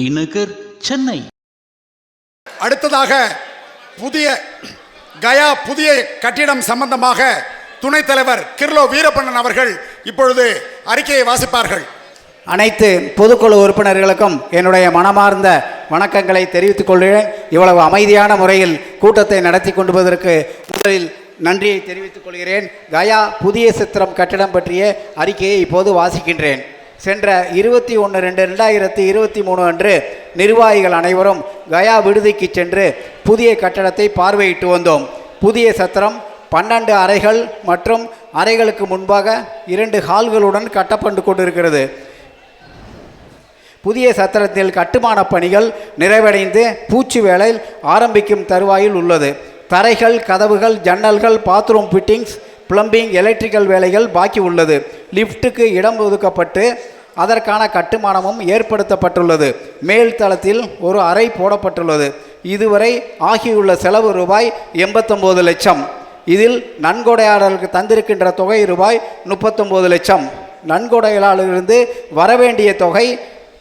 T Nagar Chennai. அடுத்ததாக புதிய கயா புதிய கட்டிடம் சம்பந்தமாக துணைத் தலைவர் கிர்லோ வீரப்பண்ணன் அவர்கள் இப்பொழுது அறிக்கையை வாசிப்பார்கள். அனைத்து பொதுக்குழு உறுப்பினர்களுக்கும் என்னுடைய மனமார்ந்த வணக்கங்களை தெரிவித்துக் கொள்கிறேன். இவ்வளவு அமைதியான முறையில் கூட்டத்தை நடத்தி கொண்டு போவதற்கு முதலில் நன்றியை தெரிவித்துக் கொள்கிறேன். கயா புதிய சித்திரம் கட்டிடம் பற்றிய அறிக்கையை இப்போது வாசிக்கின்றேன். சென்ற இருபத்தி ஒன்று ரெண்டு ரெண்டாயிரத்தி இருபத்தி மூணு அன்று நிர்வாகிகள் அனைவரும் கயா விடுதிக்கு சென்று புதிய கட்டடத்தை பார்வையிட்டு வந்தோம். புதிய சத்திரம் பன்னெண்டு அறைகள் மற்றும் அறைகளுக்கு முன்பாக இரண்டு ஹால்களுடன் கட்டப்பட்டு கொண்டிருக்கிறது. புதிய சத்திரத்தில் கட்டுமானப் பணிகள் நிறைவடைந்து பூச்சி வேலை ஆரம்பிக்கும் தருவாயில் உள்ளது. தரைகள் கதவுகள் ஜன்னல்கள் பாத்ரூம் ஃபிட்டிங்ஸ் பிளம்பிங் எலக்ட்ரிக்கல் வேலைகள் பாக்கி உள்ளது. லிஃப்ட்டுக்கு இடம் ஒதுக்கப்பட்டு அதற்கான கட்டுமானமும் ஏற்படுத்தப்பட்டுள்ளது. மேல் தளத்தில் ஒரு அறை போடப்பட்டுள்ளது. இதுவரை ஆகியுள்ள செலவு ரூபாய் எண்பத்தொம்போது லட்சம். இதில் நன்கொடையாளருக்கு தந்திருக்கின்ற தொகை ரூபாய் முப்பத்தொம்போது லட்சம். நன்கொடையாளரிலிருந்து வரவேண்டிய தொகை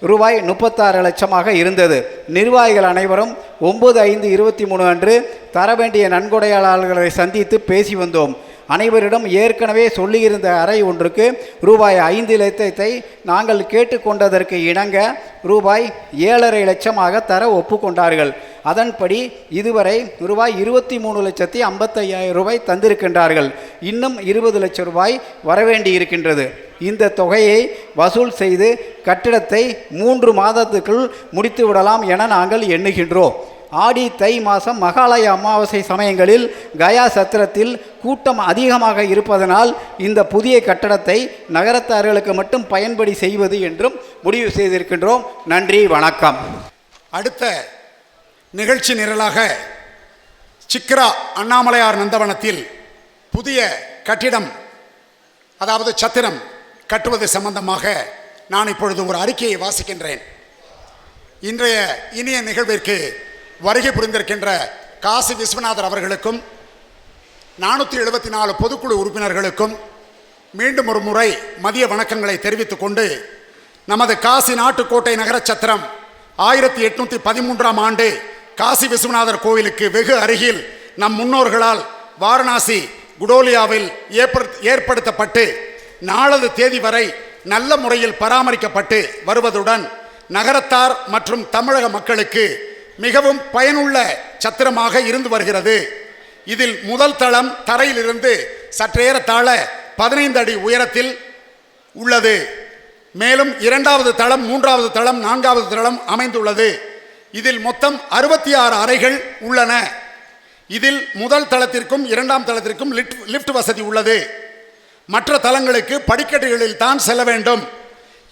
ரூபாய் முப்பத்தாறு லட்சமாக இருந்தது. நிர்வாகிகள் அனைவரும் ஒன்பது ஐந்து இருபத்தி மூணு அன்று தர வேண்டிய நன்கொடையாளர்களை சந்தித்து பேசி வந்தோம். அனைவரிடம் ஏற்கனவே சொல்லியிருந்த அறை ஒன்றுக்கு ரூபாய் ஐந்து லட்சத்தை நாங்கள் கேட்டுக்கொண்டதற்கு இணங்க ரூபாய் ஏழரை லட்சமாக தர ஒப்புக்கொண்டார்கள். அதன்படி இதுவரை ரூபாய் இருபத்தி மூணு லட்சத்தி ஐம்பத்தையாயிரம் ரூபாய் தந்திருக்கின்றார்கள். இன்னும் இருபது லட்சம் ரூபாய் வரவேண்டி இருக்கின்றது இந்த தொகையை வசூல் செய்து கட்டிடத்தை மூன்று மாதத்துக்குள் முடித்து விடலாம் என நாங்கள் எண்ணுகின்றோம். ஆடி தை மாதம் மகாலய அமாவாசை சமயங்களில் கயா சத்திரத்தில் கூட்டம் அதிகமாக இருப்பதனால் இந்த புதிய கட்டடத்தை நகரத்தார்களுக்கு மட்டும் பயன்படி செய்வது என்றும் முடிவு செய்திருக்கின்றோம். நன்றி வணக்கம். அடுத்த நிகழ்ச்சி நிரலாக சிக்ரா அண்ணாமலையார் நந்தவனத்தில் புதிய கட்டிடம் அதாவது சத்திரம் கட்டுவது சம்பந்தமாக நான் இப்பொழுது ஒரு அறிக்கையை வாசிக்கின்றேன். இன்றைய இனிய நிகழ்விற்கு வருகை புரிந்திருக்கின்ற காசி விஸ்வநாதர் அவர்களுக்கும் நானூற்றி எழுபத்தி நாலு பொதுக்குழு உறுப்பினர்களுக்கும் மீண்டும் ஒரு முறை மதிய வணக்கங்களை தெரிவித்துக் கொண்டு நமது காசி நாட்டுக்கோட்டை நகர சத்திரம் ஆயிரத்தி எட்நூற்றி பதிமூன்றாம் ஆண்டு காசி விஸ்வநாதர் கோவிலுக்கு வெகு அருகில் நம் முன்னோர்களால் வாரணாசி குடோலியாவில் ஏற்படுத் ஏற்படுத்தப்பட்டு நாலது தேதி வரை நல்ல முறையில் பராமரிக்கப்பட்டு வருவதுடன் நகரத்தார் மற்றும் தமிழக மக்களுக்கு மிகவும் பயனுள்ள சத்திரமாக இருந்து வருகிறது. இதில் முதல் தளம் தரையிலிருந்து சற்றேறத்தாழ பதினைந்து அடி உயரத்தில் உள்ளது. மேலும் இரண்டாவது தளம் மூன்றாவது தளம் நான்காவது தளம் அமைந்துள்ளது. இதில் மொத்தம் அறுபத்தி ஆறு அறைகள் உள்ளன. இதில் முதல் தளத்திற்கும் இரண்டாம் தளத்திற்கும் லிஃப்ட் லிஃப்ட் வசதி உள்ளது. மற்ற தளங்களுக்கு படிக்கட்டுகளில் தான் செல்ல வேண்டும்.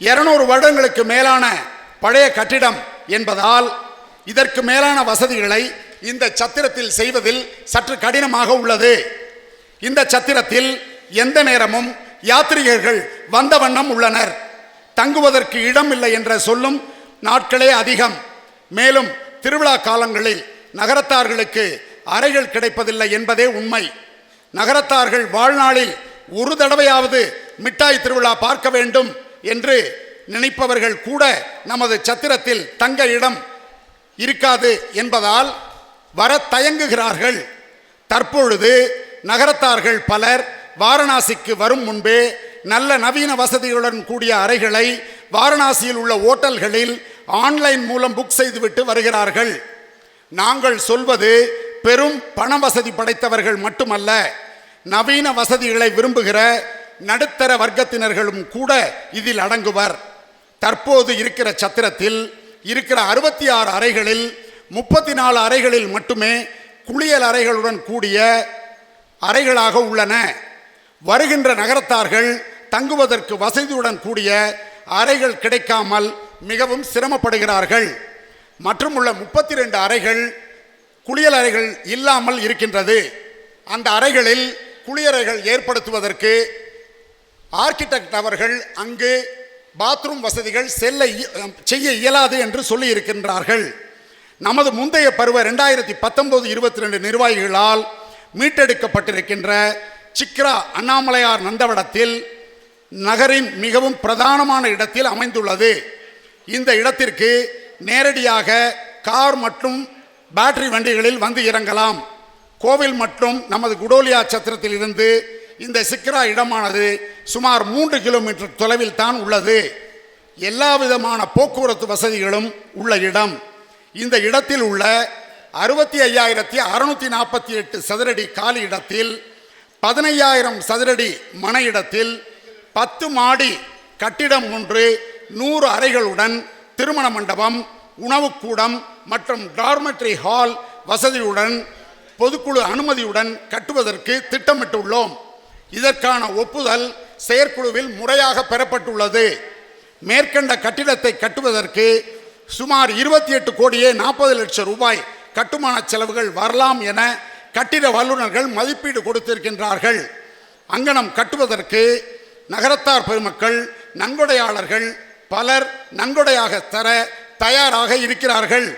இருநூறு வருடங்களுக்கு மேலான பழைய கட்டிடம் என்பதால் இதற்கு மேலான வசதிகளை இந்த சத்திரத்தில் செய்வதில் சற்று கடினமாக உள்ளது. இந்த சத்திரத்தில் எந்த நேரமும் யாத்ரீகர்கள் வந்த வண்ணம் உள்ளனர். தங்குவதற்கு இடம் இல்லை என்ற சொல்லும் நாட்களே அதிகம். மேலும் திருவிழா காலங்களில் நகரத்தார்களுக்கு அறைகள் கிடைப்பதில்லை என்பதே உண்மை. நகரத்தார்கள் வாழ்நாளில் ஒரு தடவையாவது மிட்டாய் திருவிழா பார்க்க வேண்டும் என்று நினைப்பவர்கள் கூட நமது சத்திரத்தில் தங்க இடம் இருக்காது என்பதால் வர தயங்குகிறார்கள். தற்பொழுது நகரத்தார்கள் பலர் வாரணாசிக்கு வரும் முன்பே நல்ல நவீன வசதிகளுடன் கூடிய அறைகளை வாரணாசியில் உள்ள ஓட்டல்களில் ஆன்லைன் மூலம் புக் செய்துவிட்டு வருகிறார்கள். நாங்கள் சொல்வது பெரும் பண வசதி படைத்தவர்கள் மட்டுமல்ல நவீன வசதிகளை விரும்புகிற நடுத்தர வர்க்கத்தினர்களும் கூட இதில் அடங்குவர். தற்போது இருக்கிற சத்திரத்தில் இருக்கிற அறுபத்தி ஆறு அறைகளில் முப்பத்தி நாலு அறைகளில் மட்டுமே குளியல் அறைகளுடன் கூடிய அறைகளாக உள்ளன. வருகின்ற நகரத்தார்கள் தங்குவதற்கு வசதியுடன் கூடிய அறைகள் கிடைக்காமல் மிகவும் சிரமப்படுகிறார்கள். மற்றும் உள்ள முப்பத்தி ரெண்டு அறைகள் குளியல் அறைகள் இல்லாமல் இருக்கின்றது. அந்த அறைகளில் குளியறைகள் ஏற்படுத்துவதற்கு ஆர்கிடெக்ட் அவர்கள் அங்கு பாத்ரூம் வசதிகள் செல்ல இய- செய்ய இயலாது என்று சொல்லி இருக்கின்றார்கள் நமது முந்தைய பருவ ரெண்டாயிரத்தி பத்தொன்பது இருபத்தி ரெண்டு நிர்வாகிகளால் மீட்டெடுக்கப்பட்டிருக்கின்ற சிக்ரா அண்ணாமலையார் நந்தவடத்தில் நகரின் மிகவும் பிரதானமான இடத்தில் அமைந்துள்ளது. இந்த இடத்திற்கு நேரடியாக கார் மற்றும் பேட்டரி வண்டிகளில் வந்து இறங்கலாம். கோவில் மற்றும் நமது குடோலியா சத்திரத்தில் இருந்து இந்த சிக்ரா இடமானது சுமார் மூன்று கிலோமீட்டர் தொலைவில் தான் உள்ளது. எல்லா விதமான போக்குவரத்து வசதிகளும் உள்ள இடம். இந்த இடத்தில் உள்ள அறுபத்தி ஐயாயிரத்தி அறுநூத்தி நாற்பத்தி எட்டு சதுரடி காலி இடத்தில் பதினையாயிரம் சதுரடி மன இடத்தில் பத்து மாடி கட்டிடம் ஒன்று நூறு அறைகளுடன் திருமண மண்டபம் உணவுக்கூடம் மற்றும் டார்மெட்ரி ஹால் வசதியுடன் பொதுக்குழு அனுமதியுடன் கட்டுவதற்கு திட்டமிட்டுள்ளோம். இதற்கான ஒப்புதல் செயற்குழுவில் முறையாக பெறப்பட்டுள்ளது. மேற்கண்ட கட்டிடத்தை கட்டுவதற்கு சுமார் இருபத்தி எட்டு கோடியே நாற்பது லட்சம் ரூபாய் கட்டுமான செலவுகள் வரலாம் என கட்டிட வல்லுநர்கள் மதிப்பீடு கொடுத்திருக்கின்றார்கள். அங்கனம் கட்டுவதற்கு நகரத்தார் பெருமக்கள் நன்கொடையாளர்கள் பலர் நன்கொடையாக தர தயாராக இருக்கிறார்கள்.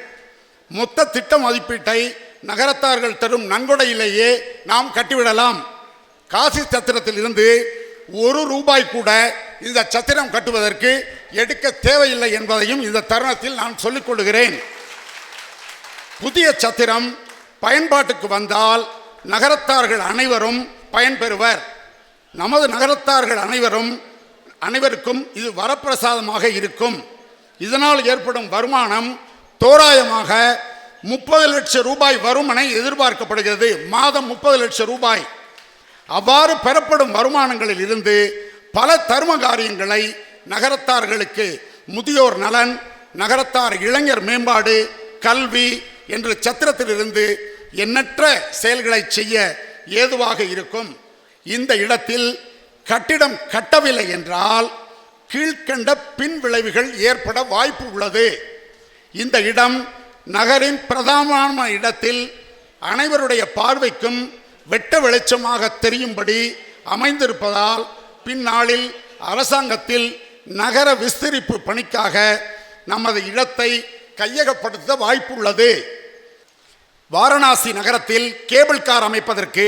மொத்த திட்ட மதிப்பீட்டை நகரத்தார்கள் தரும் நன்கொடையிலேயே நாம் கட்டிவிடலாம். காசி சத்திரத்தில் இருந்து ஒரு ரூபாய் கூட இந்த சத்திரம் கட்டுவதற்கு எடுக்க தேவையில்லை என்பதையும் இந்த தருணத்தில் நான் சொல்லிக் கொள்கிறேன் புதிய சத்திரம் பயன்பாட்டுக்கு வந்தால் நகரத்தார்கள் அனைவரும் பயன்பெறுவர். நமது நகரத்தார்கள் அனைவரும் அனைவருக்கும் இது வரப்பிரசாதமாக இருக்கும். இதனால் ஏற்படும் வருமானம் தோராயமாக முப்பது லட்சம் ரூபாய் வரும் என எதிர்பார்க்கப்படுகிறது. மாதம் முப்பது லட்சம் ரூபாய். அவ்வாறு பெறப்படும் வருமானங்களில் இருந்து பல தர்ம காரியங்களை நகரத்தார்களுக்கு முதியோர் நலன் நகரத்தார் இளைஞர் மேம்பாடு கல்வி என்று சத்திரத்திலிருந்து எண்ணற்ற செயல்களை செய்ய ஏதுவாக இருக்கும். இந்த இடத்தில் கட்டிடம் கட்டவில்லை என்றால் கீழ்கண்ட பின் விளைவுகள் ஏற்பட வாய்ப்பு உள்ளது. இந்த இடம் நகரின் பிரதானமான இடத்தில் அனைவருடைய பார்வைக்கும் வெட்ட வெளிச்சமாக தெரியும்படி அமைந்திருப்பதால் பின்னாளில் அரசாங்கத்தில் நகர விஸ்தரிப்பு பணிக்காக நமது இடத்தை கையகப்படுத்த வாய்ப்புள்ளது. வாரணாசி நகரத்தில் கேபிள் கார் அமைப்பதற்கு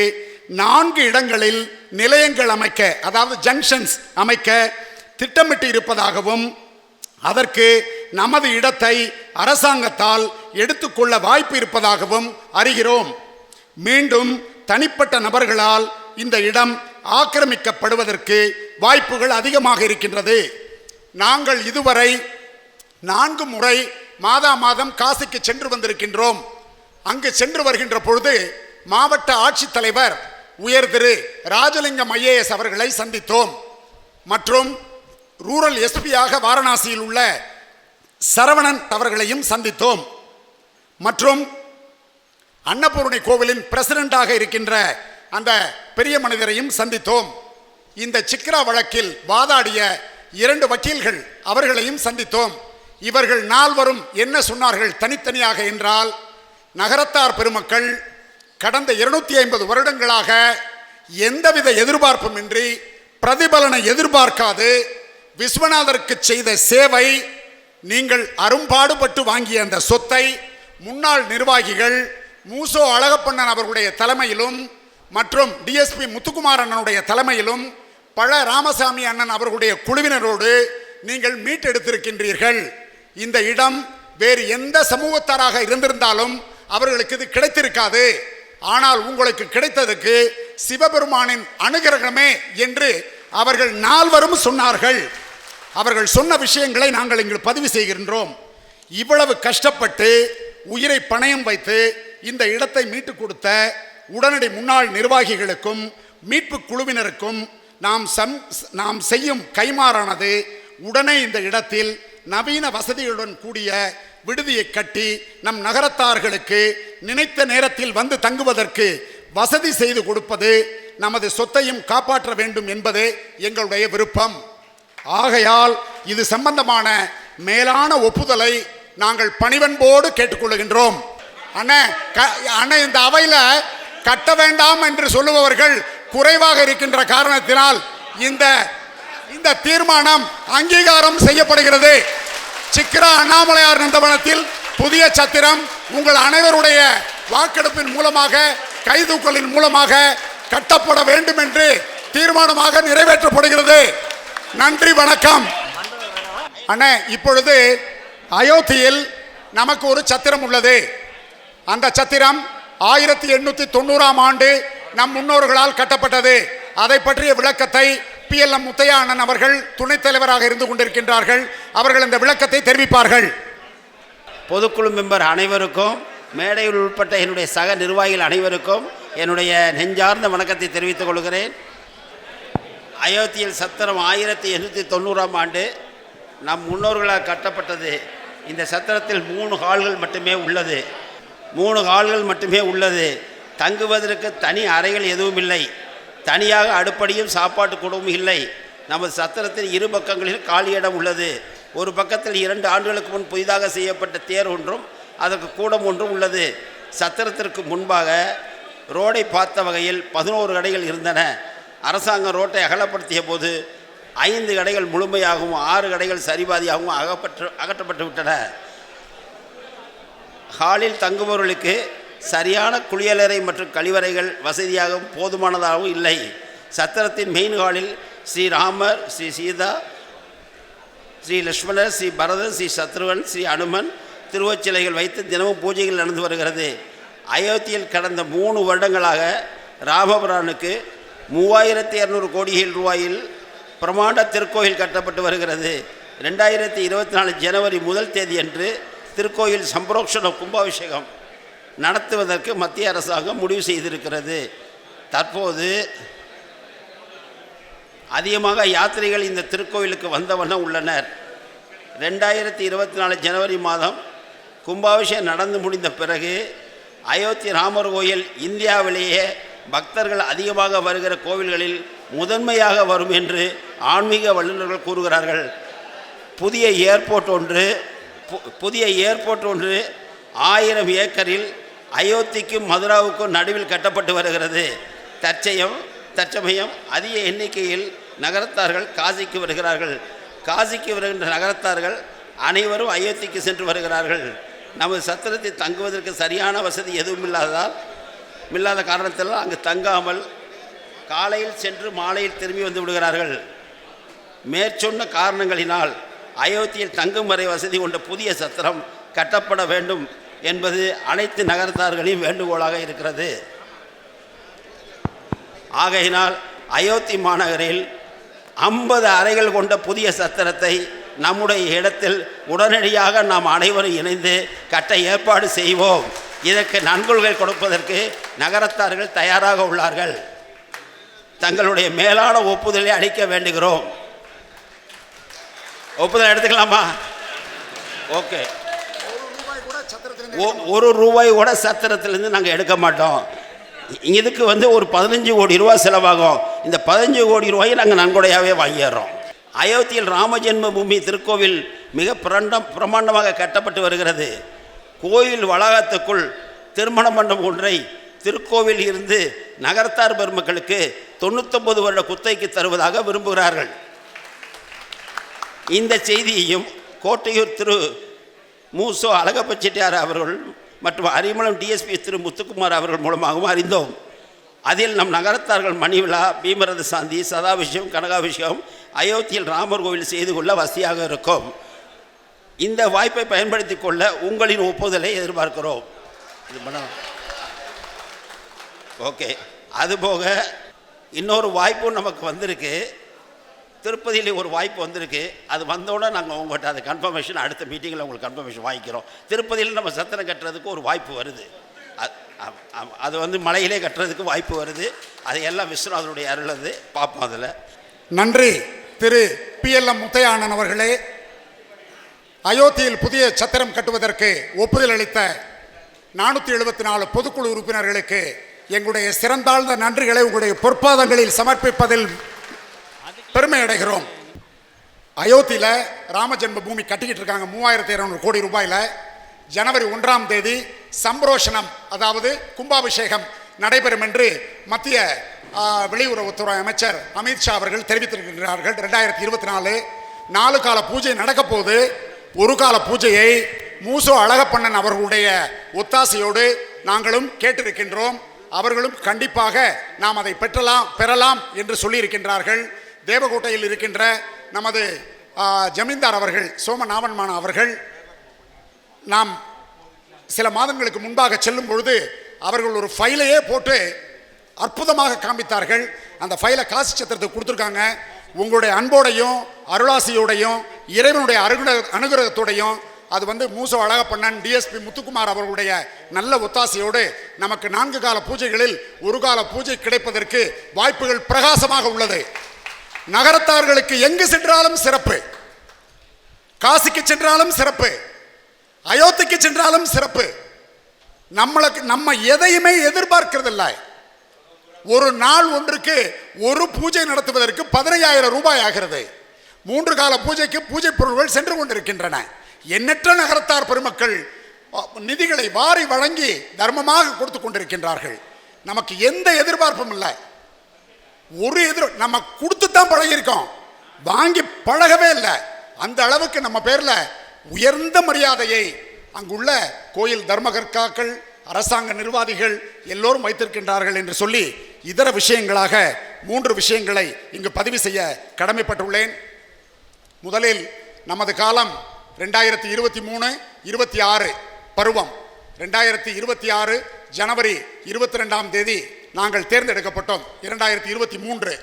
நான்கு இடங்களில் நிலையங்கள் அமைக்க அதாவது ஜங்ஷன்ஸ் அமைக்க திட்டமிட்டு இருப்பதாகவும் அதற்கு நமது இடத்தை அரசாங்கத்தால் எடுத்துக்கொள்ள வாய்ப்பு இருப்பதாகவும் அறிகிறோம். மீண்டும் தனிப்பட்ட நபர்களால் இந்த இடம் ஆக்கிரமிக்கப்படுவதற்கு வாய்ப்புகள் அதிகமாக இருக்கின்றது. நாங்கள் இதுவரை நான்கு முறை மாதா மாதம் காசிக்கு சென்று வந்திருக்கின்றோம். அங்கு சென்று வருகின்ற பொழுது மாவட்ட ஆட்சித்தலைவர் உயர் திரு ராஜலிங்கம் ஐஏஎஸ் அவர்களை சந்தித்தோம். மற்றும் ரூரல் எஸ்பியாக வாரணாசியில் உள்ள சரவணன் அவர்களையும் சந்தித்தோம். மற்றும் அன்னபூர்ணி கோவிலின் பிரசிடண்டாக இருக்கின்ற அந்த பெரிய மனிதரையும் சந்தித்தோம். இந்த சிக்ரா வழக்கில் வாதாடிய இரண்டு வக்கீல்கள் அவர்களையும் சந்தித்தோம். இவர்கள் நால்வரும் என்ன சொன்னார்கள் தனித்தனியாக என்றால் நகரத்தார் பெருமக்கள் கடந்த இருநூத்தி ஐம்பது வருடங்களாக எந்தவித எதிர்பார்ப்பும் இன்றி பிரதிபலனை எதிர்பார்க்காது விஸ்வநாதருக்கு செய்த சேவை நீங்கள் அரும்பாடுபட்டு வாங்கிய அந்த சொத்தை முன்னாள் நிர்வாகிகள் மூசோ அழகப்பண்ணன் அவர்களுடைய தலைமையிலும் மற்றும் டிஎஸ்பி முத்துக்குமார் அண்ணனுடைய தலைமையிலும் பழ ராமசாமி அண்ணன் அவர்களுடைய குழுவினரோடு நீங்கள் மீட்டெடுத்திருக்கின்றீர்கள் இந்த இடம் வேறு எந்த சமூகத்தாராக இருந்திருந்தாலும் அவர்களுக்கு இது கிடைத்திருக்காது. ஆனால் உங்களுக்கு கிடைத்ததுக்கு சிவபெருமானின் அனுகிரகமே என்று அவர்கள் நால்வரும் சொன்னார்கள். அவர்கள் சொன்ன விஷயங்களை நாங்கள் இங்கு பதிவு செய்கின்றோம். இவ்வளவு கஷ்டப்பட்டு உயிரை பணயம் வைத்து இந்த இடத்தை மீட்டுக் கொடுத்த உடனடி முன்னாள் நிர்வாகிகளுக்கும் மீட்பு குழுவினருக்கும் நாம் சம் நாம் செய்யும் கைமாறானது உடனே இந்த இடத்தில் நவீன வசதிகளுடன் கூடிய விடுதியை கட்டி நம் நகரத்தார்களுக்கு நினைத்த நேரத்தில் வந்து தங்குவதற்கு வசதி செய்து கொடுப்பது நமது சொத்தையும் காப்பாற்ற வேண்டும் என்பதே எங்களுடைய விருப்பம். ஆகையால் இது சம்பந்தமான மேலான ஒப்புதலை நாங்கள் பணிவன்போடு கேட்டுக்கொள்கின்றோம். அண்ணே க- அண்ணே இந்த அவையில் கட்ட வேண்டாம் என்று சொல்லுபவர்கள் குறைவாக இருக்கின்ற காரணத்தினால் இந்த இந்த தீர்மானம் அங்கீகாரம் செய்யப்படுகிறது. சிக்ரா அண்ணாமலையார் நந்தவனத்தில் புதிய சத்திரம் உங்கள் அனைவருடைய வாக்கெடுப்பின் மூலமாக கைதூக்கலின் மூலமாக கட்டப்பட வேண்டும் என்று தீர்மானமாக நிறைவேற்றப்படுகிறது. நன்றி வணக்கம். அண்ணே இப்பொழுது அயோத்தியில் நமக்கு ஒரு சத்திரம் உள்ளது. அந்த சத்திரம் ஆயிரத்தி எண்ணூத்தி தொண்ணூறாம் ஆண்டு நம் முன்னோர்களால் கட்டப்பட்டது. அதை பற்றிய விளக்கத்தை பி எல் எம் முத்தையா அண்ணன் அவர்கள் துணைத் தலைவராக இருந்து கொண்டிருக்கின்றார்கள். அவர்கள் இந்த விளக்கத்தை தெரிவிப்பார்கள். பொதுக்குழு மெம்பர் அனைவருக்கும் மேடையில் உட்பட்ட என்னுடைய சக நிர்வாகிகள் அனைவருக்கும் என்னுடைய நெஞ்சார்ந்த வணக்கத்தை தெரிவித்துக் கொள்கிறேன். அயோத்தியில் சத்திரம் ஆயிரத்தி எண்ணூற்றி தொண்ணூறாம் ஆண்டு நம் முன்னோர்களால் கட்டப்பட்டது. இந்த சத்திரத்தில் மூணு ஹால்கள் மட்டுமே உள்ளது. மூணு ஹால்கள் மட்டுமே உள்ளது. தங்குவதற்கு தனி அறைகள் எதுவும் இல்லை. தனியாக அடுப்படியும் சாப்பாட்டு கூடவும் இல்லை. நமது சத்திரத்தின் இரு பக்கங்களில் காலியிடம் உள்ளது. ஒரு பக்கத்தில் இரண்டு ஆண்டுகளுக்கு முன் புதிதாக செய்யப்பட்ட தேர் ஒன்றும் அதற்கு கூடம் ஒன்றும் உள்ளது. சத்திரத்திற்கு முன்பாக ரோடை பார்த்த வகையில் பதினோரு கடைகள் இருந்தன. அரசாங்கம் ரோட்டை அகலப்படுத்திய போது ஐந்து கடைகள் முழுமையாகவும் ஆறு கடைகள் சரிபாதியாகவும் அகப்பற்று அகற்றப்பட்டு விட்டன. ஹாலில் தங்குபவர்களுக்கு சரியான குளியலறை மற்றும் கழிவறைகள் வசதியாகவும் போதுமானதாகவும் இல்லை. சத்திரத்தின் மெயின் ஹாலில் ஸ்ரீ ராமர் ஸ்ரீ சீதா ஸ்ரீ லக்ஷ்மணர் ஸ்ரீ பரதன் ஸ்ரீ சத்ருவன் ஸ்ரீ அனுமன் திருவச்சிலைகள் வைத்து தினமும் பூஜைகள் நடந்து வருகிறது. அயோத்தியில் கடந்த மூணு வருடங்களாக ராமபுரானுக்கு மூவாயிரத்தி இரநூறு கோடிகள் ரூபாயில் பிரமாண்ட திருக்கோயில் கட்டப்பட்டு வருகிறது. ரெண்டாயிரத்தி இருபத்தி நாலு ஜனவரி முதல் தேதியன்று திருக்கோயில் சம்பரோக்ஷண கும்பாபிஷேகம் நடத்துவதற்கு மத்திய அரசாங்கம் முடிவு செய்திருக்கிறது. தற்போது அதிகமாக யாத்திரைகள் இந்த திருக்கோயிலுக்கு வந்தவண்ணம் உள்ளனர். ரெண்டாயிரத்தி இருபத்தி நாலு ஜனவரி மாதம் கும்பாபிஷேகம் நடந்து முடிந்த பிறகு அயோத்தி ராமர் கோயில் இந்தியாவிலேயே பக்தர்கள் அதிகமாக வருகிற கோவில்களில் முதன்மையாக வரும் என்று ஆன்மீக வல்லுநர்கள் கூறுகிறார்கள். புதிய ஏர்போர்ட் ஒன்று புதிய ஏர்போர்ட் ஒன்று ஆயிரம் ஏக்கரில் அயோத்திக்கும் மதுராவுக்கும் நடுவில் கட்டப்பட்டு வருகிறது. தற்சயம் தற்சமயம் அதிக எண்ணிக்கையில் நகரத்தார்கள் காசிக்கு வருகிறார்கள். காசிக்கு வருகின்ற நகரத்தார்கள் அனைவரும் அயோத்திக்கு சென்று வருகிறார்கள். நமது சத்திரத்தில் தங்குவதற்கு சரியான வசதி எதுவும் இல்லாததால் இல்லாத காரணத்தில் அங்கு தங்காமல் காலையில் சென்று மாலையில் திரும்பி வந்து விடுகிறார்கள். மேற்சொன்ன காரணங்களினால் அயோத்தியில் தங்கும் வரை வசதி கொண்ட புதிய சத்திரம் கட்டப்பட வேண்டும் என்பது அனைத்து நகரத்தார்களின் வேண்டுகோளாக இருக்கிறது. ஆகையினால் அயோத்தி மாநகரில் ஐம்பது அறைகள் கொண்ட புதிய சத்திரத்தை நம்முடைய இடத்தில் உடனடியாக நாம் அனைவரும் இணைந்து கட்ட ஏற்பாடு செய்வோம். இதற்கு நன்கொள்கை கொடுப்பதற்கு நகரத்தார்கள் தயாராக உள்ளார்கள். தங்களுடைய மேலான ஒப்புதலை அளிக்க வேண்டுகிறோம். ஒப்புதல் எடுத்துக்கலாமா? ஓகே. ஒரு ரூபாய் கூட சத்திரத்திலேருந்து நாங்கள் எடுக்க மாட்டோம். இதுக்கு வந்து ஒரு பதினஞ்சு கோடி ரூபா செலவாகும். இந்த பதினஞ்சு கோடி ரூபாயை நாங்கள் நன்கொடையாகவே வாங்கிடுறோம். அயோத்தியில் ராமஜென்ம பூமி திருக்கோவில் மிக பிரண்டம் பிரமாண்டமாக கட்டப்பட்டு வருகிறது. கோயில் வளாகத்துக்குள் திருமண மண்டபம் ஒன்றை திருக்கோவில் இருந்து நகரத்தார் பெருமக்களுக்கு தொண்ணூத்தொன்பது வருட குத்தைக்கு தருவதாக விரும்புகிறார்கள். இந்த செய்தியையும் கோட்டையூர் திரு மூசோ அழகப்ப செட்டியார் அவர்கள் மற்றும் அரிமளம் டிஎஸ்பி திரு முத்துக்குமார் அவர்கள் மூலமாகவும் அறிந்தோம். அதில் நம் நகரத்தார்கள் மணிவிழா பீமரத சாந்தி சதாபிஷேகம் கனகாபிஷேகம் அயோத்தியில் ராமர் கோவில் செய்து கொள்ள வசதியாக இருக்கும். இந்த வாய்ப்பை பயன்படுத்தி கொள்ள உங்களின் ஒப்புதலை எதிர்பார்க்கிறோம். இது ஓகே. அதுபோக இன்னொரு வாய்ப்பும் நமக்கு வந்திருக்கு. திருப்பதியில் ஒரு வாய்ப்பு வந்திருக்கு. அது வந்தோடனே நாங்கள் உங்கள்கிட்ட அது கன்ஃபர்மேஷன் அடுத்த மீட்டிங்கில் உங்களுக்கு கன்ஃபர்மேஷன் வாங்கிக்கிறோம். திருப்பதியில் நம்ம சத்திரம் கட்டுறதுக்கு ஒரு வாய்ப்பு வருது. அது வந்து மலையிலே கட்டுறதுக்கு வாய்ப்பு வருது. அது எல்லாம் விஸ்வநாதனுடைய அருளது பார்ப்போம் அதில். நன்றி Thiru P L M Muthaiyanan அவர்களே. அயோத்தியில் புதிய சத்திரம் கட்டுவதற்கு ஒப்புதல் அளித்த நானூற்றி எழுபத்தி நாலு பொதுக்குழு உறுப்பினர்களுக்கு எங்களுடைய சிறந்தாழ்ந்த நன்றிகளை உங்களுடைய பொற்பாதங்களில் சமர்ப்பிப்பதில் பெருமை அடைகிறோம். அயோத்தியில் ராம ஜென்ம பூமி கட்டிக்கிட்டு இருக்காங்க. மூவாயிரத்தி இரநூறு கோடி ரூபாயில் ஜனவரி ஒன்றாம் தேதி சம்பரோஷனம் அதாவது கும்பாபிஷேகம் நடைபெறும் என்று மத்திய வெளியுறவுத்துறை அமைச்சர் அமித்ஷா அவர்கள் தெரிவித்திருக்கிறார்கள். ரெண்டாயிரத்தி இருபத்தி நாலு நாலு கால பூஜை நடக்க போது ஒரு கால பூஜையை மூசோ அழகப்பண்ணன் அவர்களுடைய ஒத்தாசையோடு நாங்களும் கேட்டிருக்கின்றோம். அவர்களும் கண்டிப்பாக நாம் அதை பெற்றலாம் பெறலாம் என்று சொல்லியிருக்கின்றார்கள். தேவகோட்டையில் இருக்கின்ற நமது ஜமீன்தார் அவர்கள் சோமநாவன்மான அவர்கள் நாம் சில மாதங்களுக்கு முன்பாக செல்லும் பொழுது அவர்கள் ஒரு ஃபைலையே போட்டு அற்புதமாக காண்பித்தார்கள். அந்த ஃபைலை காசி சத்திரத்துக்கு கொடுத்துருக்காங்க. உங்களுடைய அன்போடையும் அருளாசியோடையும் இறைவனுடைய அருகுண அனுகிரகத்தோடையும் அது வந்து மூசோ அழகப்பண்ணன் டிஎஸ்பி முத்துக்குமார் அவர்களுடைய நல்ல ஒத்தாசையோடு நமக்கு நான்கு கால பூஜைகளில் ஒரு கால பூஜை கிடைப்பதற்கு வாய்ப்புகள் பிரகாசமாக உள்ளது. நகரத்தார்களுக்கு எங்கு சென்றாலும் சிறப்பு. காசிக்கு சென்றாலும் சிறப்பு. அயோத்திக்கு சென்றாலும் சிறப்பு. நம்மளுக்கு நம்ம எதையுமே எதிர்பார்க்கிறதில்ல. ஒரு நாள் ஒன்றுக்கு ஒரு பூஜை நடத்துவதற்கு பதினையாயிரம் ரூபாய் ஆகிறது. மூன்று கால பூஜைக்கு பூஜை பொருள்கள் சென்று கொண்டிருக்கின்றன. எண்ணற்ற நகரத்தார் பெருமக்கள் நிதிகளை வாரி வழங்கி தர்மமாக கொடுத்து கொண்டிருக்கின்றார்கள். நமக்கு எந்த எதிர்பார்ப்பும் இல்லை. ஒரு எதிர் நம்ம கொடுத்து தான் பழகியிருக்கோம். வாங்கி பழகவே இல்லை. அந்த அளவுக்கு நம்ம பேரில் உயர்ந்த மரியாதையை அங்குள்ள கோயில் தர்மகர்த்தாக்கள் அரசாங்க நிர்வாகிகள் எல்லோரும் வைத்திருக்கின்றார்கள் என்று சொல்லி இதர விஷயங்களாக மூன்று விஷயங்களை இங்கு பதிவு செய்ய கடமைப்பட்டுள்ளேன். முதலில் நமது காலம் ரெண்டாயிரத்தி இருபத்தி மூணு இருபத்தி ஆறு பருவம். ரெண்டாயிரத்தி இருபத்தி ஆறு ஜனவரி இருபத்தி ரெண்டாம் தேதி நாங்கள் தேர்ந்தெடுக்கப்பட்டோம். இரண்டாயிரத்தி இருபத்தி மூன்று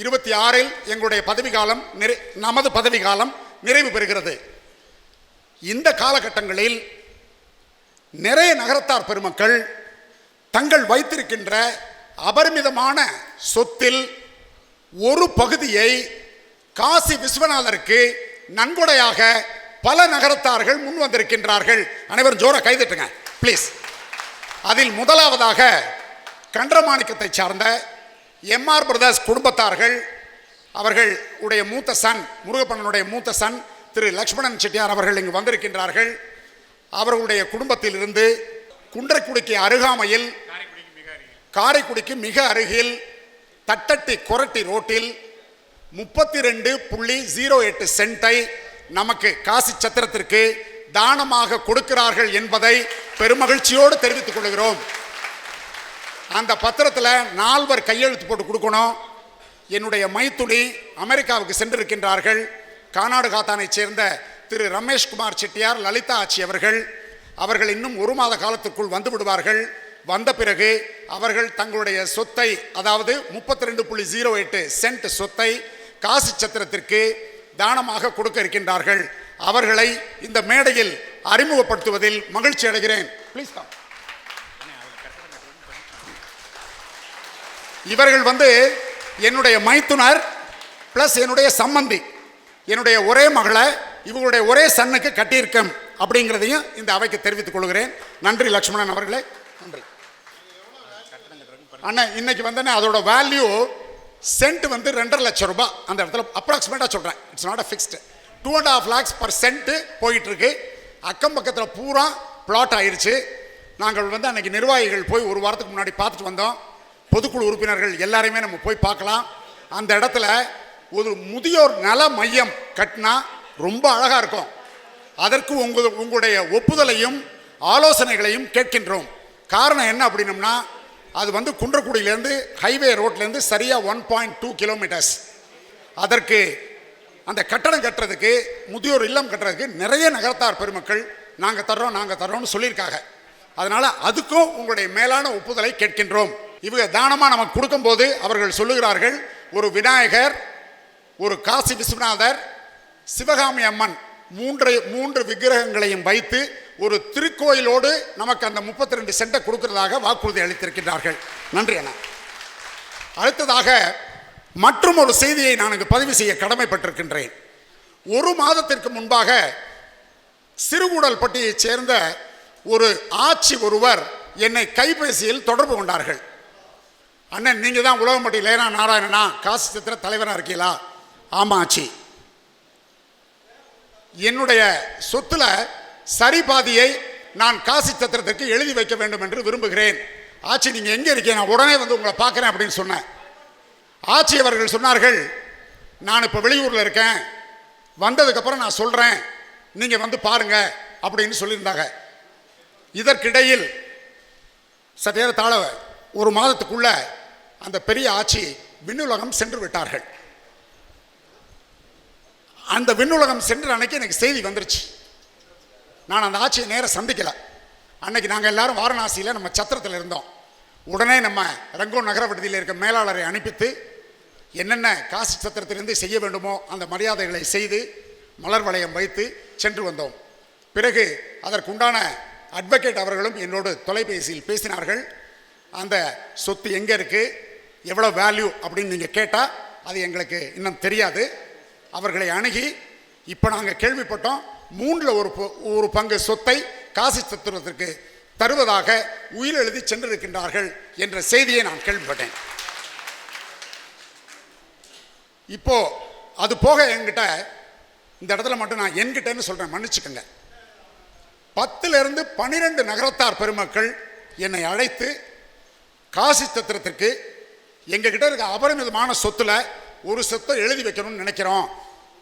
இருபத்தி ஆறில் எங்களுடைய பதவி காலம் நிறை நமது பதவி காலம் நிறைவு பெறுகிறது. இந்த காலகட்டங்களில் நிறைய நகரத்தார் பெருமக்கள் தங்கள் வைத்திருக்கின்ற அபரிமிதமான சொத்தில் ஒரு பகுதியை காசி விஸ்வநாதருக்கு நன்கொடையாக பல நகரத்தார்கள் முன் வந்திருக்கின்றார்கள் அனைவரும் ஜோர கைதட்டுங்க ப்ளீஸ் அதில் முதலாவதாக கண்டமாணிக்கத்தை சார்ந்த எம்ஆர் பிரதர்ஸ் குடும்பத்தார்கள் அவர்கள் உடைய மூத்த சன் முருகப்பண்ணனுடைய மூத்த சன் திரு லக்ஷ்மணன் செட்டியார் அவர்கள் இங்கு வந்திருக்கின்றார்கள். அவர்களுடைய குடும்பத்திலிருந்து குன்றக்குடிக்கு அருகாமையில் காரைக்குடிக்கு மிக அருகில் தட்டட்டி கொரட்டி ரோட்டில் முப்பத்தி ரெண்டு புள்ளி ஜீரோ எட்டு சென்ட்டை நமக்கு காசி சத்திரத்திற்கு தானமாக கொடுக்கிறார்கள் என்பதை பெருமகிழ்ச்சியோடு தெரிவித்துக் கொள்கிறோம். அந்த பத்திரத்தில் நால்வர் கையெழுத்து போட்டு கொடுக்கணும். என்னுடைய மைத்துணி அமெரிக்காவுக்கு சென்றிருக்கின்றார்கள். கானாடு காத்தானைச் சேர்ந்த திரு ரமேஷ்குமார் செட்டியார் லலிதா ஆச்சி அவர்கள் அவர்கள் இன்னும் ஒரு மாத காலத்துக்குள் வந்து விடுவார்கள். வந்த பிறகு அவர்கள் தங்களுடைய சொத்தை அதாவது முப்பத்தி ரெண்டு புள்ளி ஜீரோ எட்டு சென்ட் சொத்தை காசி சத்திரத்திற்கு தானமாக கொடுக்க இருக்கின்றார்கள். அவர்களை இந்த மேடையில் அறிமுகப்படுத்துவதில் மகிழ்ச்சி அடைகிறேன். ப்ளீஸ் தான் இவர்கள் வந்து என்னுடைய மைத்துனர் ப்ளஸ் என்னுடைய சம்மந்தி என்னுடைய ஒரே மகளை இவங்களுடைய ஒரே சன்னுக்கு கட்டியிருக்கேன் அப்படிங்கிறதையும் இந்த அவைக்கு தெரிவித்துக் கொள்கிறேன். நன்றி லக்ஷ்மணன் அவர்களே. நன்றி. அண்ணன் இன்னைக்கு வந்து அதோட வேல்யூ சென்ட் வந்து ரெண்டரை லட்சம் ரூபாய். அந்த இடத்துல அப்ராக்சிமேட்டாக சொல்கிறேன் it's not a fixed two and half lakhs per cent போயிட்டுருக்கு. அக்கம் பக்கத்தில் பூரா பிளாட் ஆயிடுச்சு நாங்கள் வந்து அன்னைக்கு நிர்வாகிகள் போய் ஒரு வாரத்துக்கு முன்னாடி பார்த்துட்டு வந்தோம். பொதுக்குழு உறுப்பினர்கள் எல்லாரையுமே நம்ம போய் பார்க்கலாம். அந்த இடத்துல ஒரு முதியோர் நல மையம் கட்டினா ரொம்ப அழகாக இருக்கும். அதற்கு உங்கள் உங்களுடைய ஒப்புதலையும் ஆலோசனைகளையும் கேட்கின்றோம். காரணம் என்ன அப்படின்னம்னா அது வந்து குன்றக்குடியிலேருந்து ஹைவே ரோட்லேருந்து சரியாக ஒன் பாயிண்ட் டூ கிலோமீட்டர்ஸ் அதற்கு அந்த கட்டடம் கட்டுறதுக்கு முதியோர் இல்லம் கட்டுறதுக்கு நிறைய நகரத்தார் பெருமக்கள் நாங்கள் தர்றோம் நாங்கள் தர்றோம்னு சொல்லியிருக்காங்க. அதனால் அதுக்கும் உங்களுடைய மேலான ஒப்புதலை கேட்கின்றோம். இவங்க தானமாக நமக்கு கொடுக்கும்போது அவர்கள் சொல்லுகிறார்கள் ஒரு விநாயகர் ஒரு காசி விஸ்வநாதர் சிவகாமி அம்மன் மூன்று மூன்று விக்கிரகங்களையும் வைத்து ஒரு திருக்கோயிலோடு நமக்கு அந்த முப்பத்தி ரெண்டு சென்ட்டை கொடுக்கிறதாக வாக்குறுதி அளித்திருக்கின்றார்கள். நன்றி அண்ணா. அடுத்ததாக மற்றும் ஒரு செய்தியை நான் இங்கு பதிவு செய்ய கடமைப்பட்டிருக்கின்றேன். ஒரு மாதத்திற்கு முன்பாக சிறுகூடல்பட்டியைச் சேர்ந்த ஒரு ஆட்சி ஒருவர் என்னை கைபேசியில் தொடர்பு கொண்டார்கள். அண்ணன் நீங்கள் தான் உலகம்பட்டி லேனா நாராயணனா? காசி சித்திர தலைவராக இருக்கீங்களா ஆமாம் ஆச்சி. என்னுடைய சொத்துல சரி பாதியை நான் காசி சத்திரத்திற்கு எழுதி வைக்க வேண்டும் என்று விரும்புகிறேன். ஆச்சி நீங்கள் எங்கே இருக்கீங்க? நான் உடனே வந்து உங்களை பார்க்குறேன் அப்படின்னு சொன்னேன். ஆச்சி அவர்கள் சொன்னார்கள் நான் இப்போ வெளியூரில் இருக்கேன். வந்ததுக்கப்புறம் நான் சொல்கிறேன் நீங்கள் வந்து பாருங்க அப்படின்னு சொல்லியிருந்தாங்க. இதற்கிடையில் சற்றேறத்தாழ ஒரு மாதத்துக்குள்ளே அந்த பெரிய ஆட்சி விண்ணுலகம் சென்று விட்டார்கள். அந்த விண்ணுலகம் சென்ற அன்னைக்கு எனக்கு செய்தி வந்துருச்சு. நான் அந்த ஆட்சியை நேராக சந்திக்கல. அன்னைக்கு நாங்கள் எல்லாரும் வாரணாசியில் நம்ம சத்திரத்தில் இருந்தோம். உடனே நம்ம ரங்கோன் நகர விடுதியில் இருக்க மேலாளரை அனுப்பித்து என்னென்ன காசி சத்திரத்திலிருந்து செய்ய வேண்டுமோ அந்த மரியாதைகளை செய்து மலர் வளையம் வைத்து சென்று வந்தோம். பிறகு அதற்குண்டான அட்வொகேட் அவர்களும் என்னோடு தொலைபேசியில் பேசினார்கள். அந்த சொத்து எங்கே இருக்குது எவ்வளோ வேல்யூ அப்படின்னு நீங்கள் கேட்டால் அது எங்களுக்கு இன்னும் தெரியாது. அவர்களை அணுகி இப்போ நாங்கள் கேள்விப்பட்டோம் மூன்றில் ஒரு ப- ஒரு பங்கு சொத்தை காசி தத்துவத்திற்கு தருவதாக உயிரெழுதி சென்றிருக்கின்றார்கள் என்ற செய்தியை நான் கேள்விப்பட்டேன். இப்போ அது போக என்கிட்ட இந்த இடத்துல மட்டும் நான் என்கிட்டன்னு சொல்கிறேன் மன்னிச்சுக்கோங்க. பத்துலேருந்து பன்னிரெண்டு பனிரெண்டு நகரத்தார் பெருமக்கள் என்னை அழைத்து காசி தத்திரத்திற்கு எங்ககிட்ட இருக்க அபரிமிதமான சொத்தில் ஒரு சொத்தை எழுதி வைக்கணும்னு நினைக்கிறோம்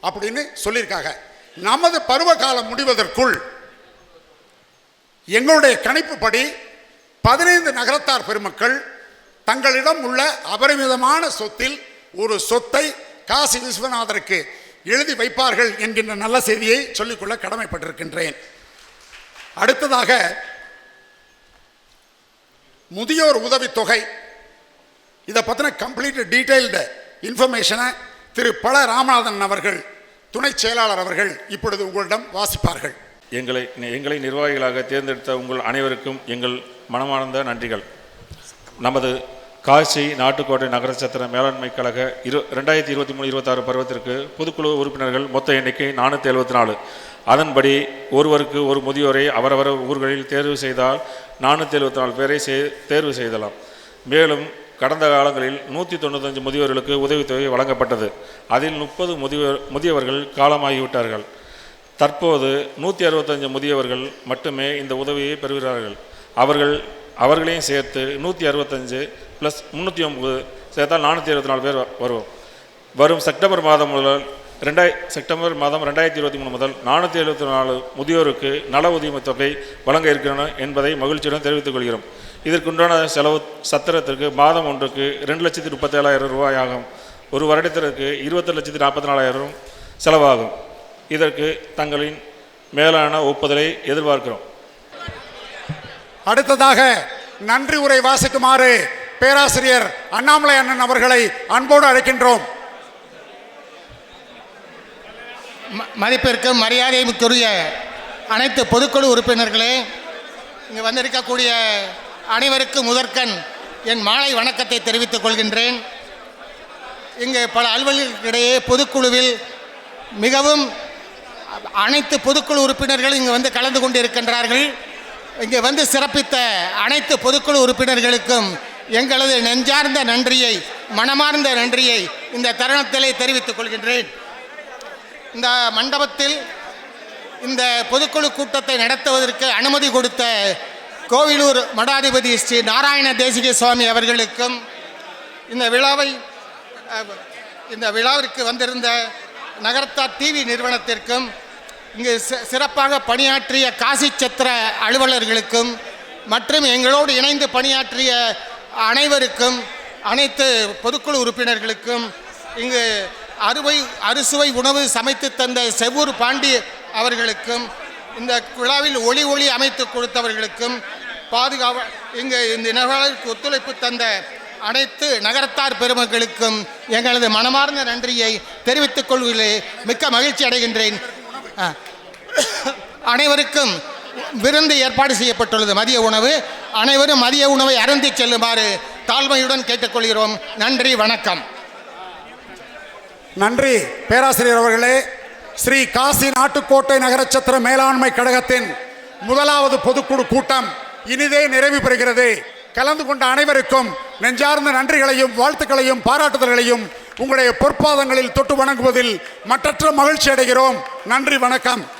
அப்படின்னு சொல்லியிருக்காங்க. நமது பருவ காலம் முடிவதற்குள் எங்களுடைய கணிப்புப்படி பதினைந்து நகரத்தார் பெருமக்கள் தங்களிடம் உள்ள அபரிமிதமான சொத்தில் ஒரு சொத்தை காசி விஸ்வநாதருக்கு எழுதி வைப்பார்கள் என்கின்ற நல்ல செய்தியை சொல்லிக்கொள்ள கடமைப்பட்டிருக்கின்றேன். அடுத்ததாக முதியோர் உதவித்தொகை இதை பற்றின கம்ப்ளீட் டீட்டெயில்டு இன்ஃபர்மேஷனை திரு பல ராமநாதன் அவர்கள் துணை செயலாளர் அவர்கள் இப்பொழுது உங்களிடம் வாசிப்பார்கள். எங்களை எங்களை நிர்வாகிகளாக தேர்ந்தெடுத்த உங்கள் அனைவருக்கும் எங்கள் மனமார்ந்த நன்றிகள். நமது காசி நாட்டுக்கோட்டை நகர சத்திர மேலாண்மை கழக இரு ரெண்டாயிரத்தி இருபத்தி மூணு இருபத்தாறு பருவத்திற்கு பொதுக்குழு உறுப்பினர்கள் மொத்த எண்ணிக்கை நானூற்றி எழுபத்தி நாலு அதன்படி ஒருவருக்கு ஒரு முதியோரை அவரவர் ஊர்களில் தேர்வு செய்தால் நானூற்றி எழுபத்தி நாலு பேரை தேர்வு செய்தலாம். மேலும் கடந்த காலங்களில் நூற்றி தொண்ணூத்தஞ்சு முதியோர்களுக்கு உதவித்தொகை வழங்கப்பட்டது. அதில் முப்பது முதியோர் முதியவர்கள் காலமாகிவிட்டார்கள். தற்போது நூற்றி அறுபத்தஞ்சு முதியவர்கள் மட்டுமே இந்த உதவியை பெறுகிறார்கள். அவர்கள் அவர்களையும் சேர்த்து நூற்றி அறுபத்தஞ்சு ப்ளஸ் முந்நூற்றி ஒம்பது சேர்த்தால் நானூற்றி இருபத்தி நாலு பேர் வருவோம். வரும் செப்டம்பர் மாதம் முதல் ரெண்டாய் செப்டம்பர் மாதம் ரெண்டாயிரத்தி இருபத்தி மூணு முதல் நானூற்றி எழுபத்தி நாலு முதியோருக்கு நல உதவி தொகை வழங்க இருக்கிறன என்பதை மகிழ்ச்சியுடன் தெரிவித்துக் கொள்கிறோம். இதற்குண்டான செலவு சத்திரத்திற்கு மாதம் ஒன்றுக்கு ரெண்டு லட்சத்தி முப்பத்தேழாயிரம் ரூபாய் ஆகும். ஒரு வருடத்திற்கு இருபத்தி லட்சத்தி நாற்பத்தி நாலாயிரம் செலவாகும். இதற்கு தங்களின் மேலான ஒப்புதலை எதிர்பார்க்கிறோம். அடுத்ததாக நன்றி உரை வாசிக்குமாறு பேராசிரியர் அண்ணாமலை அண்ணன் அவர்களை அன்போடு அழைக்கின்றோம். ம- மதிப்பிற்கும் மரியாதைக்குரிய அனைத்து பொதுக்குழு உறுப்பினர்களே இங்கு வந்திருக்கக்கூடிய அனைவருக்கும் முதற்கண் என் மாலை வணக்கத்தை தெரிவித்துக் கொள்கின்றேன். இங்கு பல அலுவலர்களுக்கிடையே பொதுக்குழுவில் மிகவும் அனைத்து பொதுக்குழு உறுப்பினர்கள் இங்கு வந்து கலந்து கொண்டிருக்கின்றார்கள். இங்கே வந்து சிறப்பித்த அனைத்து பொதுக்குழு உறுப்பினர்களுக்கும் எங்களது நெஞ்சார்ந்த நன்றியை மனமார்ந்த நன்றியை இந்த தருணத்திலே தெரிவித்துக் கொள்கின்றேன். இந்த மண்டபத்தில் இந்த பொதுக்குழு கூட்டத்தை நடத்துவதற்கு அனுமதி கொடுத்த கோவிலூர் மடாதிபதி ஸ்ரீ நாராயண தேசிக சுவாமி அவர்களுக்கும் இந்த விழாவை இந்த விழாவிற்கு வந்திருந்த நகரத்தார் டிவி நிறுவனத்திற்கும் இங்கு சிறப்பாக பணியாற்றிய காசி சத்திர அலுவலர்களுக்கும் மற்றும் எங்களோடு இணைந்து பணியாற்றிய அனைவருக்கும் அனைத்து பொதுக்குழு உறுப்பினர்களுக்கும் இங்கு அறுவை அறுசுவை உணவு சமைத்து தந்த செவ்வூர் பாண்டி அவர்களுக்கும் இந்த விழாவில் ஒளி ஒளி அமைத்து கொடுத்தவர்களுக்கும் பாதுகாவ இங்கு இந்த நிகழ்வுக்கு ஒத்துழைப்பு தந்த அனைத்து நகரத்தார் பெருமக்களுக்கும் எங்களது மனமார்ந்த நன்றியை தெரிவித்துக் கொள்வதிலே மிக்க மகிழ்ச்சி அடைகின்றேன். அனைவருக்கும் விருந்து ஏற்பாடு செய்யப்பட்டுள்ளது. மதிய உணவு. அனைவரும் மதிய உணவை அருந்தி செல்லுமாறு தாழ்மையுடன் கேட்டுக்கொள்கிறோம். நன்றி வணக்கம். நன்றி பேராசிரியர் அவர்களே. ஸ்ரீ காசி நாட்டுக்கோட்டை நகரச்சத்திர மேலாண்மை கழகத்தின் முதலாவது பொதுக்குழு கூட்டம் இனிதே நிறைவு பெறுகிறது. கலந்து கொண்ட அனைவருக்கும் நெஞ்சார்ந்த நன்றிகளையும் வாழ்த்துக்களையும் பாராட்டுதல்களையும் உங்களுடைய பொற்பாதங்களில் தொட்டு வணங்குவதில் மற்றற்ற மகிழ்ச்சி அடைகிறோம். நன்றி வணக்கம்.